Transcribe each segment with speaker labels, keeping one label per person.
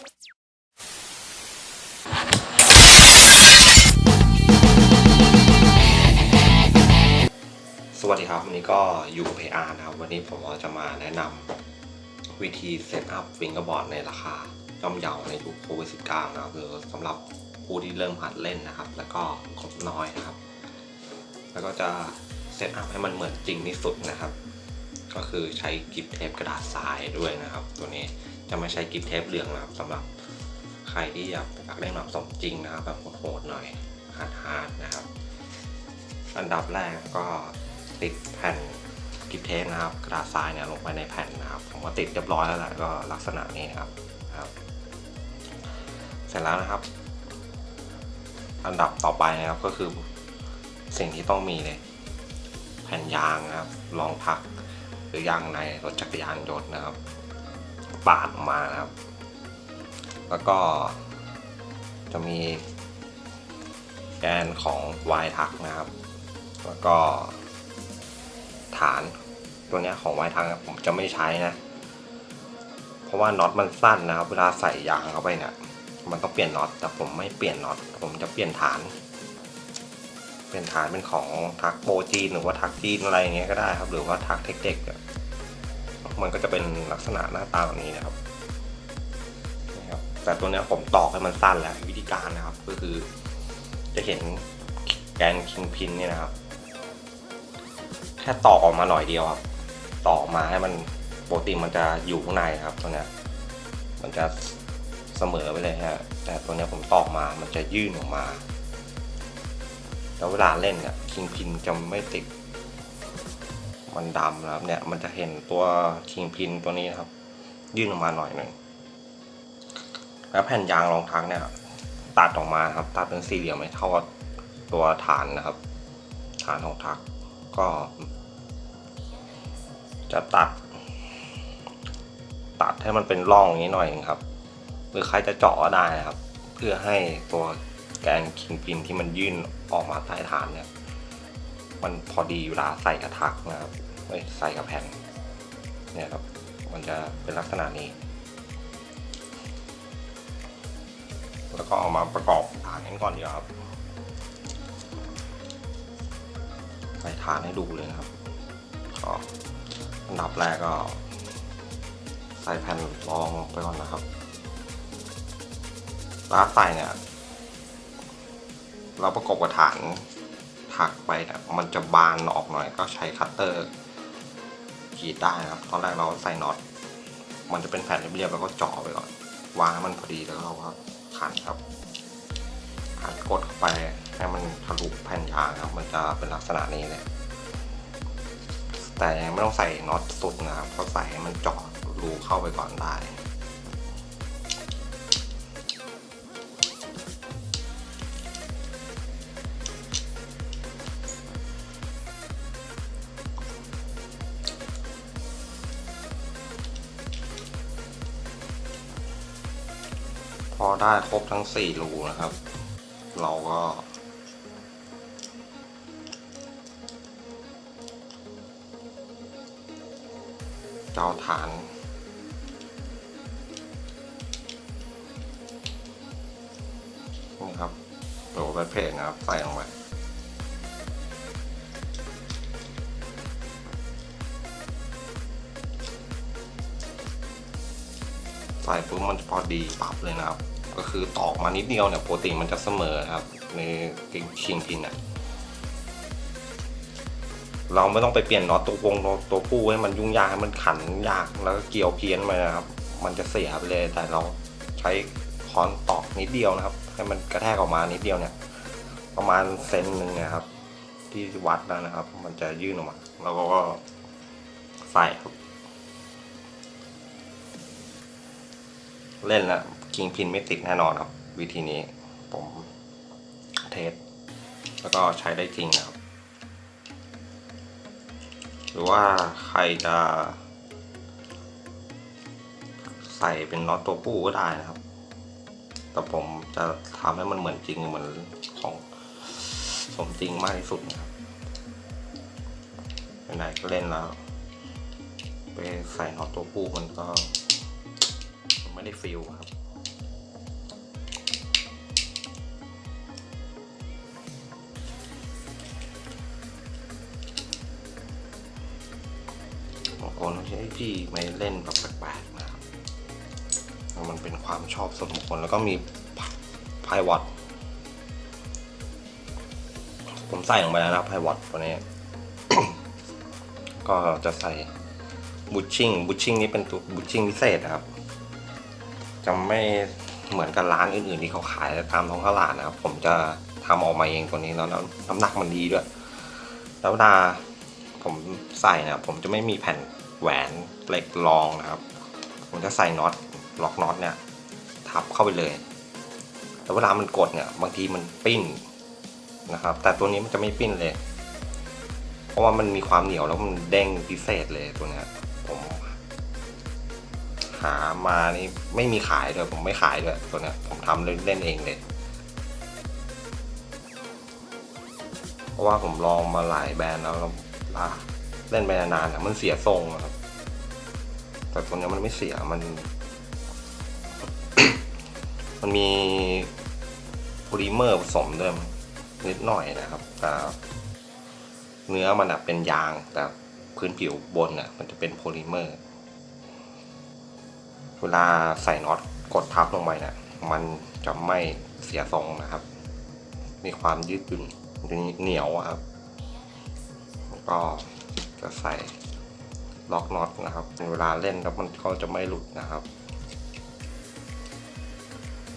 Speaker 1: สวัสดีครับ วันนี้ก็อยู่กับ PR นะครับ วันนี้ผมจะมาแนะนำวิธีเซตอัพฟิงเกอร์บอร์ดในราคาย่อมเยาในยุคโควิด 19 นะครับหรือสำหรับผู้ที่เริ่มหัดเล่นนะครับ แล้วก็ครบน้อยนะครับ แล้วก็จะเซตอัพให้มันเหมือนจริงที่สุดนะครับ ก็คือใช้กิฟเทปกระดาษทรายด้วยนะครับ ตัวนี้ จะไม่ใช้กิฟเทปเหลืองนะครับสำหรับใครที่อยากอยากเล่นแบสมจริงนะครับ แบบโหดๆหน่อยฮาร์ดๆนะครับ อันดับแรกก็ติดแผ่นกิฟเทปนะครับ กระดาษทรายเนี่ยลงไปในแผ่นนะครับ ผมก็ติดเรียบร้อยแล้วแหละก็ลักษณะนี้นะครับนะครับ เสร็จแล้วนะครับ อันดับต่อไปนะครับก็คือสิ่งที่ต้องมีเลยแผ่นยางนะครับรองพักหรือยางในรถจักรยานยนต์นะครับ ปาดออกมานะครับ แล้วก็จะมีแกนของวายทักนะครับ แล้วก็ฐานตัวเนี้ยของวายทักผมจะไม่ใช้นะ เพราะว่าน็อตมันสั้นนะครับ เวลาใส่ยางเข้าไปเนี่ยมันต้องเปลี่ยนน็อต แต่ผมไม่เปลี่ยนน็อต ผมจะเปลี่ยนฐาน เปลี่ยนฐานเป็นของทักโปรจีนหรือว่าทักจีนอะไรอย่างเงี้ยก็ได้ครับ หรือว่าทักเทคๆอะ มันก็จะเป็นลักษณะหน้าตาแบบนี้นะครับนี่ครับ แต่ตัวเนี้ยผมตอกให้มันสั้นแล้ววิธีการนะครับ ก็คือ จะเห็นแกนคิงพินเนี่ยนะครับ แค่ตอกออกมาหน่อยเดียวครับตอกมาให้มันปกติมันจะอยู่ข้างในครับ ตัวเนี้ยมันจะเสมอไปเลยฮะแต่ตัวนี้ผมตอกมามันจะยื่นออกมา แล้วเวลาเล่นเนี่ยคิงพินจะไม่ติด มันดำนะครับ เนี่ยมันจะเห็นตัวคิงพินตัวนี้นะครับ ยื่นออกมาหน่อยหนึ่งแล้วแผ่นยางรองทักเนี่ย ตัดออกมาครับ ตัดเป็นสี่เหลี่ยมไม่เท่ากับตัวฐานนะครับ ฐานของทักก็ จะตัด ตัดให้มันเป็นร่องอย่างนี้หน่อยเองครับ หรือใครจะเจาะก็ได้นะครับ เพื่อให้ตัวแกนคิงพินที่มันยื่นออกมาใต้ฐานเนี่ย มันพอดีเวลาใส่กระทักนะครับ เอ้ใส่กับแผ่นเนี่ยครับ มันจะเป็นลักษณะนี้ แล้วก็เอามาประกอบฐานกันก่อนดีครับ ใส่ฐานให้ดูเลยครับก็อันดับแรกก็ ใส่แผ่นรองไปก่อนนะครับแล้วใส่เนี่ยเราประกบกับฐานถักไปเนี่ยมันจะบานออกหน่อยก็ใช้คัตเตอร์ ขีดได้ครับ ตอนแรกเราใส่น็อต มันจะเป็นแผ่นเรียบๆแล้วก็เจาะไปก่อน วางให้มันพอดีแล้วเราก็ขันครับขันกดเข้าไปให้มันทะลุแผ่นยางครับ มันจะเป็นลักษณะนี้เลยแต่ยังไม่ต้องใส่น็อตสุดนะครับ ก็ใส่ให้มันเจาะรูเข้าไปก่อนได้ อได้ครบทั้งสี่รูนะครับ เราก็ เจ้าฐานนี่ครับตัวไปเพจนะครับ ใส่ลงไปใส่ปุ๊บมันจะพอดีปรับเลยนะครับ ก็คือตอกมานิดเดียวเนี่ยโปกติมันจะเสมอครับ ในกิงคิงพินอะเราไม่ต้องไปเปลี่ยนน็อตตัววงตัวผู้ให้มันยุ่งยากให้มันขันยากแล้วก็เกี่ยวเพี้ยนมานะครับ มันจะเสียไปเลยแต่เราใช้ค้อนตอกนิดเดียวนะครับ ให้มันกระแทกออกมานิดเดียวเนี่ย ประมาณเซนหนึ่งนะครับ ที่วัดแล้วนะครับ มันจะยื่นออกมาแล้วก็ใส่ครับ เล่นแล้ว คิงพินไม่ติดแน่นอนครับ วิธีนี้ผมเทสแล้วก็ใช้ได้จริงนะครับ หรือว่าใครจะ ใส่เป็นน็อตตัวผู้ก็ได้นะครับ แต่ผมจะทำให้มันเหมือนจริงเหมือนของสมจริงมากที่สุดนะครับไหนก็เล่นแล้ว ไปใส่น็อตตัวผู้มันก็ ไม่ได้ฟิลครั คนที่ที่ไม่เล่นแบบแปลกๆนะครับมันเป็นความชอบส่วนบุคคลแล้วก็มีไพวอตผมใส่ลงไปแล้วนะไพวอตตัวนี้ ก็จะใส่บูชชิ่งบูชชิ่งนี้เป็นตัวบูชชิ่งพิเศษนะครับจะไม่เหมือนกับร้านอื่นๆที่เขาขายตามท้องตลาดนะครับ ผมจะทำออกมาเองตัวนี้แล้วน้ำน้ำหนักมันดีด้วย แล้วเวลาผมใส่นะผมจะไม่มีแผ่น แหวนเหล็กรองนะครับ ผมจะใส่น็อตล็อกน็อตเนี่ยทับเข้าไปเลยแล้วเวลามันกดเนี่ยบางทีมันปิ้นนะครับ แต่ตัวนี้มันจะไม่ปิ้นเลย เพราะว่ามันมีความเหนียวแล้วมันเด้งพิเศษเลยตัวเนี้ยผมหามานี่ไม่มีขายด้วยผมไม่ขายด้วยตัวเนี้ยผมทำเล่นเองเลยเพราะว่าผมลองมาหลายแบรนด์แล้วแล้วอะ เล่นไปนานๆอะมันเสียทรงครับ แต่ตัวเนี้ยมันไม่เสียมัน มันมีโพลิเมอร์ผสมด้วยนิดหน่อยนะครับแต่เนื้อมันเป็นยางแต่พื้นผิวบนอะมันจะเป็นโพลิเมอร์ เวลาใส่น็อตกดทับลงไปเนี่ยมันจะไม่เสียทรงนะครับ มีความยืดหยุ่นเหนียวครับแล้วก็ จะใส่ล็อกน็อตนะครับ เวลาเล่นแล้วมันก็จะไม่หลุดนะครับ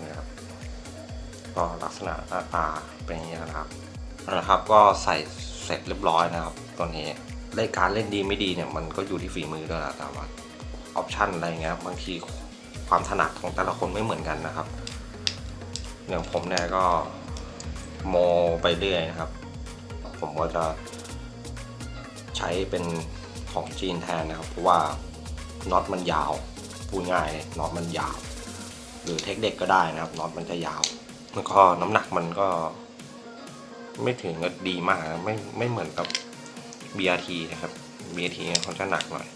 Speaker 1: นะครับ ก็ลักษณะหน้าตาเป็นอย่างนี้นะครับเอาละครับ ก็ใส่เสร็จเรียบร้อยนะครับ ตัวนี้เล่นการเล่นดีไม่ดีเนี่ยมันก็อยู่ที่ฝีมือด้วยแหละแต่ว่าออปชั่นอะไรเงี้ยบางทีความถนัดของแต่ละคนไม่เหมือนกันนะครับอย่างผมเนี่ยก็โมไปเรื่อยนะครับ ผมก็จะ ช้เป็นของจีนแทนนะครับ เพราะว่าน็อตมันยาวพูดง่ายเลยน็อตมันยาว หรือเทคเด็กก็ได้นะครับน็อตมันจะยาวแล้วก็น้ำหนักมันก็ ไม่ถึงกับดีมากนะไม่ไม่เหมือนกับ BRT นะครับ BRT เนี่ยเขาจะหนักหน่อย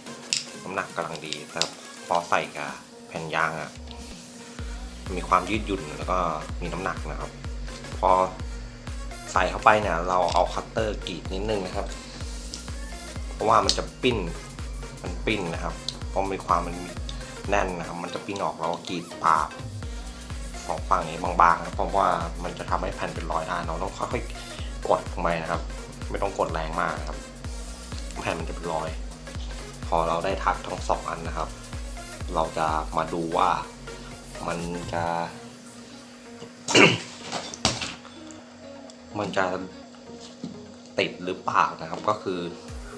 Speaker 1: น้ำหนักกำลังดีแต่พอใส่กับแผ่นยางอะ่ะมีความยืดหยุ่นแล้วก็มีน้ำหนักนะครับ พอใส่เข้าไปเนี่ยเราเอาคัตเตอร์กรีดนิดนึงนะครับ เพราะว่ามันจะปิ้นมันปิ้นนะครับเพราะมีความมันแน่นนะครับ มันจะปิ้นออกเราก็กรีดปาบสองฝั่งนี้บางๆนะเพราะว่ามันจะทำให้แผ่นเป็นรอยได้เราต้องค่อยๆกดลงไปนะครับ ไม่ต้องกดแรงมากนะครับ แผ่นมันจะเป็นรอย พอเราได้ทักทั้งสองอันนะครับ เราจะมาดูว่ามันจะ มันจะติดหรือเปล่านะครับก็คือ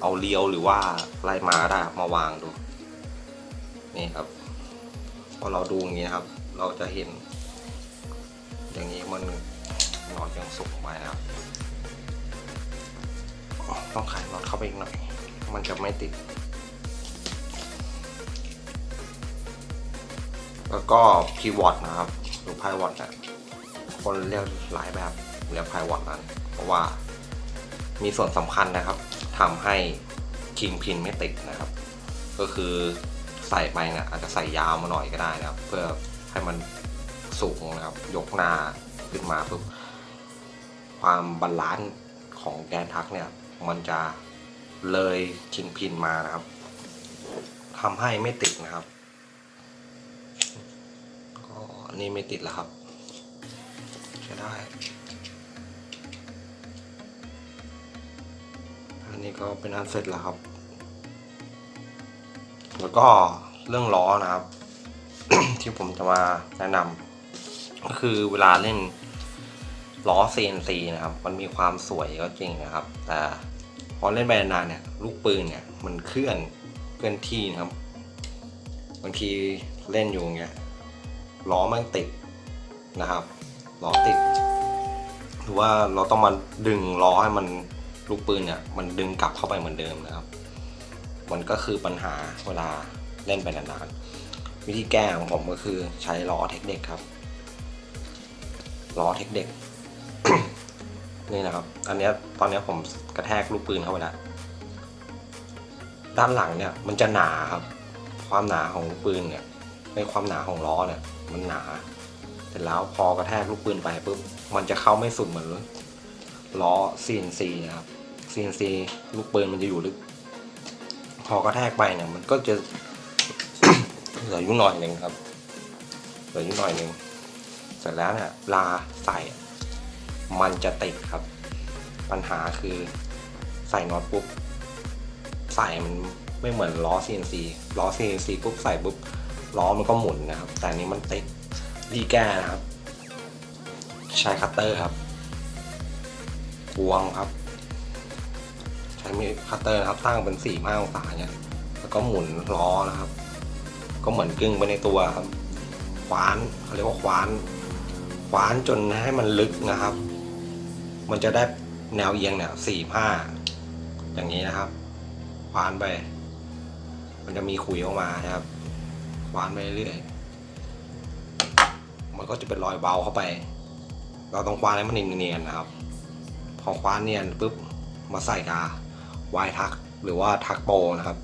Speaker 1: เอาเลียวหรือว่าอะไรมาได้มาวางดู นี่ครับ พอเราดูอย่างนี้ครับ เราจะเห็น อย่างนี้มันนอตยังสุกไปนะครับต้องไขน็อตเข้าไปอีกหน่อย มันจะไม่ติด แล้วก็พีวอตนะครับหรือไพวอตนี่ยคนเรียกหลายแบบเรียกไพวอตนั้น เพราะว่ามีส่วนสำคัญนะครับ ทำให้คิงพินไม่ติดนะครับ ก็คือใส่ไปนี่ยอาจจะใส่ยาวมาหน่อยก็ได้นะครับ เพื่อให้มันสูงนะครับ ยกหน้าขึ้นมาปุ๊บความบาลานซ์ของแกนทักเนี่ย มันจะเลยคิงพินมานะครับทำให้ไม่ติดนะครับก็อันนี่ไม่ติดแล้วครับใช้ได้ นนี้ก็เป็นอันเสร็จแล้วครับ แล้วก็เรื่องล้อนะครับ ที่ผมจะมาแนะนำก็คือเวลาเล่นล้อ CNC นะครับ มันมีความสวยก็จริงนะครับ แต่พอเล่นไปนานเนี่ย ลูกปืนเนี่ย มันเคลื่อนเคลื่อนที่นะครับบางทีเล่นอยู่อย่างเงี้ยล้อมันติดนะครับล้อติดหรือว่าเราต้องมาดึงล้อให้มัน ลูกปืนเนี่ยมันดึงกลับเข้าไปเหมือนเดิมนะครับ มันก็คือปัญหาเวลาเล่นไปนานๆวิธีแก้ของผมก็คือใช้ล้อเทคเด็กครับล้อเทคเด็กนี่นะครับ อันนี้ตอนนี้ผมกระแทกลูกปืนเข้าไปแล้วด้านหลังเนี่ยมันจะหนาครับ ความหนาของลูกปืนเนี่ยในความหนาของล้อเนี่ย มันหนาเสร็จแล้วพอกระแทกลูกปืนไปปุ๊บมันจะเข้าไม่สุดเหมือนล้อ CNC นะครับ CNC ลูกปืนมันจะอยู่ลึกพพอกระแทกไปเนี่ย มันก็จะ เหลืออยู่หน่อยหนึ่งครับ เหลืออยู่หน่อยหนึ่งเสร็จแล้วเนี่ยลาใส่มันจะติดครับ ปัญหาคือใส่น็อตปุ๊บใส่มันไม่เหมือนล้อ CNC ล้อ CNC ปุ๊บใส่ปุ๊บล้อมันก็หมุนนะครับ แต่นี้มันติดดีแก้นะครับ ใช้คัตเตอร์ครับกวงครับ ช้มีคัตเตอร์นะครับตั้งเป็นสี่ห้าองศาเนี่ยแล้วก็หมุนล้อนะครับ ก็เหมือนกึ่งไปในตัวครับขวานเขาเรียกว่าขวาน ขวานจนให้มันลึกนะครับ มันจะได้แนวเอียงเนี่ยสี่ห้าอย่างนี้นะครับ ขวานไป มันจะมีขุยออกมานะครับ ขวานไปเรื่อยมันก็จะเป็นรอยเบาเข้าไป เราต้องคว้านให้มันเนียนๆนะครับ พอคว้านเนียนปุ๊บมาใส่กา วายทักหรือว่าทักโปนะครับ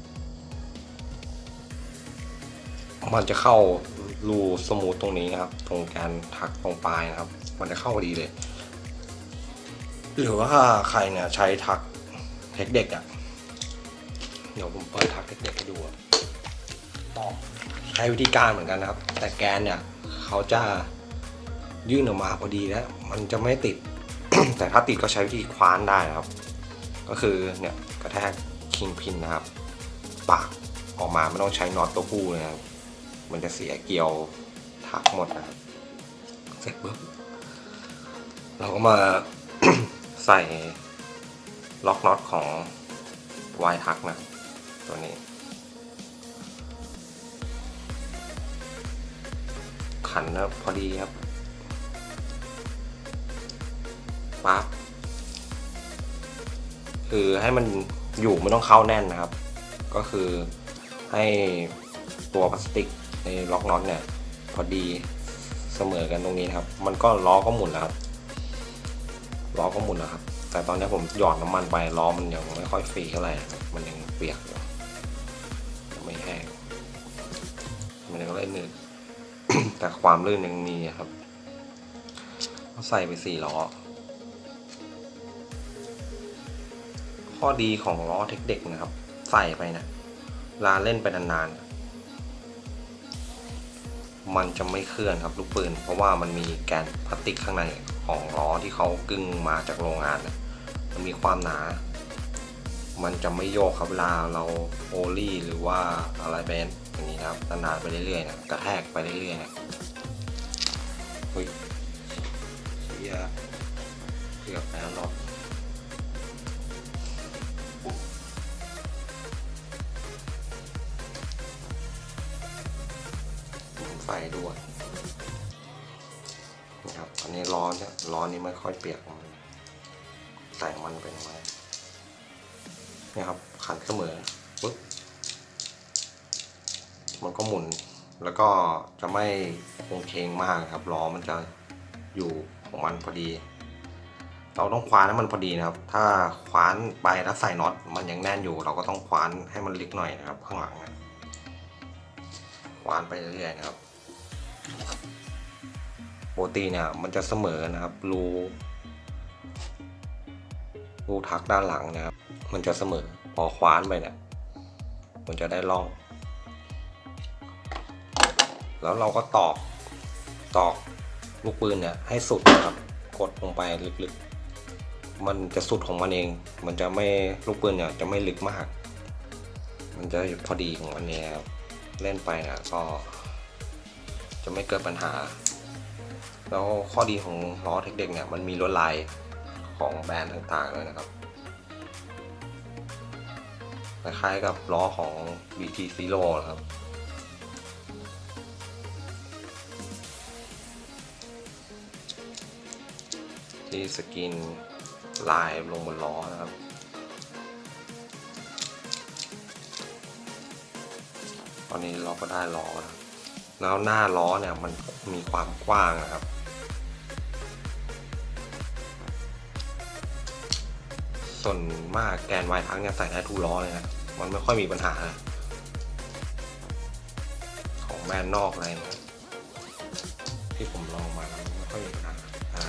Speaker 1: มันจะเข้ารูสมูทตรงนี้นะครับ ตรงการทักตรงปลายนะครับ มันจะเข้าพอดีเลย หรือว่าใครเนี่ยใช้ทักเทคเด็กอะ่ะเดี๋ยวผมเปิดทักเทคเด็กให้ดูต่อใช้วิธีการเหมือนกันนะครับ แต่แกนเนี่ยเขาจะยื่นออกมาพอดีแล้วมันจะไม่ติด แต่ถ้าติดก็ใช้วิธีคว้านได้นะครับ ก็คือเนี่ย กระแทกคิงพินนะครับ ปากออกมาไม่ต้องใช้น็อตตัวผู้นะครับ มันจะเสียเกลียวทักหมดนะครับ เสร็จปุ๊บเราก็มาใส่ล็อกน็อตของวายทักนะตัวนี้ ขันนะพอดีครับปั๊บ คือให้มันอยู่ไม่ต้องเข้าแน่นนะครับ ก็คือให้ตัวพลาสติกในล็อกน็อตเนี่ยพอดีเสมอกันตรงนี้นครับ มันก็ล้อก็หมุนแล้วครับล้อก็หมุนแล้วครับ แต่ตอนนี้ผมหยอดน้ำมันไปล้อมันยังไม่ค่อยฟรีเท่าไหร่นะมันยังเปียกอยู่ยังไม่แห้งมันยังเลยหนึบแต่ความลื่นยังมีครับใส่ไปสี่ล้อ ข้อดีของล้อเทคเด็กนะครับ ใส่ไปนะลาเล่นไปนานๆ มันจะไม่เคลื่อนครับลูกปืน เพราะว่ามันมีแกนพลาสติกข้างในของล้อที่เขากึ่งมาจากโรงงานนะมันมีความหนา มันจะไม่โยกครับเวลาเราโอลี่หรือว่าอะไรเป็นอย่างนี้นะครับนานๆไปเรื่อยๆนะกระแทกไปเรื่อยๆนะเฮ้ยเสียเกือบแล้วเนาะ ไฟด้วยนะครับอันนี้ล้อเนี่ยล้อนี้ไม่ค่อยเปียกมันใส่มันเป็นไงเนี่ยครับขันเสมอปึ๊บมันก็หมุนแล้วก็จะไม่คงเคงมากครับล้อมันจะอยู่ของมันพอดี เราต้องคว้านให้มันพอดีนะครับ ถ้าคว้านไปแล้วใส่น็อตมันยังแน่นอยู่ เราก็ต้องคว้านให้มันลึกหน่อยนะครับ ข้างหลังนะหวานไปเรื่อยๆนะครับ ปกติเนี่ยมันจะเสมอนะครับรูรูทักด้านหลังนะครับ มันจะเสมอพอคว้านไปเนี่ยมันจะได้ล่อง แล้วเราก็ตอกตอกลูกปืนเนี่ยให้สุดนะครับ กดลงไปลึกๆ มันจะสุดของมันเอง มันจะไม่ลูกปืนเนี่ยจะไม่ลึกมาก มันจะพอดีของมันเนี่ยครับเล่นไปนะก็ จะไม่เกิดปัญหา แล้วข้อดีของล้อเทคเด็กเนี่ยมันมีลวดลายของแบรนด์ต่างๆเลยนะครับคล้ายๆกับล้อของ BT Zero นะครับ ที่สกินลายลงบนล้อนะครับ ตอนนี้เราก็ได้ล้อแล้ว แล้วหน้าล้อเนี่ยมันมีความกว้างนะครับ ส่วนมากแกนวายทังเนี่ยใส่ได้ทุกล้อเลยนะมันไม่ค่อยมีปัญหานะของแบรนด์นอกอะไรนะที่ผมลองมามันไม่ค่อยมีปัญหาอ่า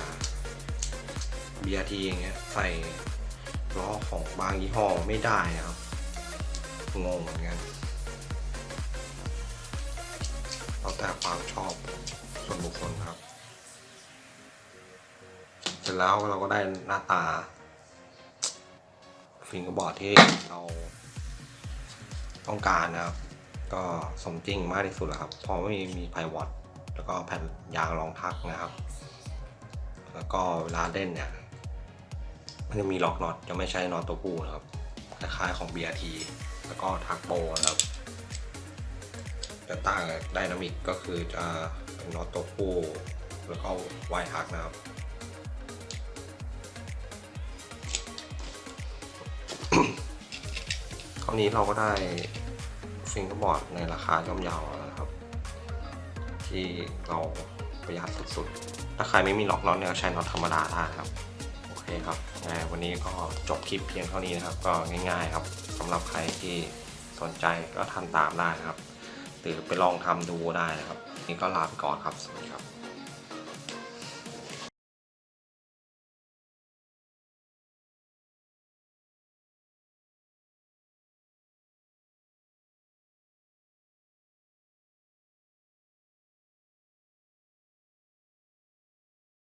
Speaker 1: BRT อย่างเงี้ยใส่ล้อของบางยี่ห้อไม่ได้นะครับงงเหมือนกัน แต่ความชอบส่วนบุคคลครับ เสร็จแล้วเราก็ได้หน้าตา ฟิงเกอร์บอร์ดที่เราต้องการนะครับ ก็สมจริงมากที่สุดแล้วครับเพราะไม่มีไพวอตแล้วก็แผ่นยางรองพักนะครับ แล้วก็เวลาเล่นเนี่ย มันจะมีล็อกน็อตจะไม่ใช่น็อตตัวผู้นะครับ คล้ายๆของ BRT แล้วก็ทักโบนะครับ จะต่างกับไดนามิกก็คือจะเป็นน็อตตัวผู้แล้วก็ไวฮักนะครับคราวนี้เราก็ได้ฟิงเกอร์บอร์ดในราคาย่อมเยาแล้วนะครับ ที่เราประหยัดสุดๆ ถ้าใครไม่มีล็อกน็อตเนี่ยใช้น็อตธรรมดาได้ครับ โอเคครับวันนี้ก็จบคลิปเพียงเท่านี้นะครับ ก็ง่ายๆครับสำหรับใครที่สนใจก็ทำตามได้นะครับ หรือไปลองทำดูได้นะครับนี่ก็ลาไปก่อนครับสวัสดีครับ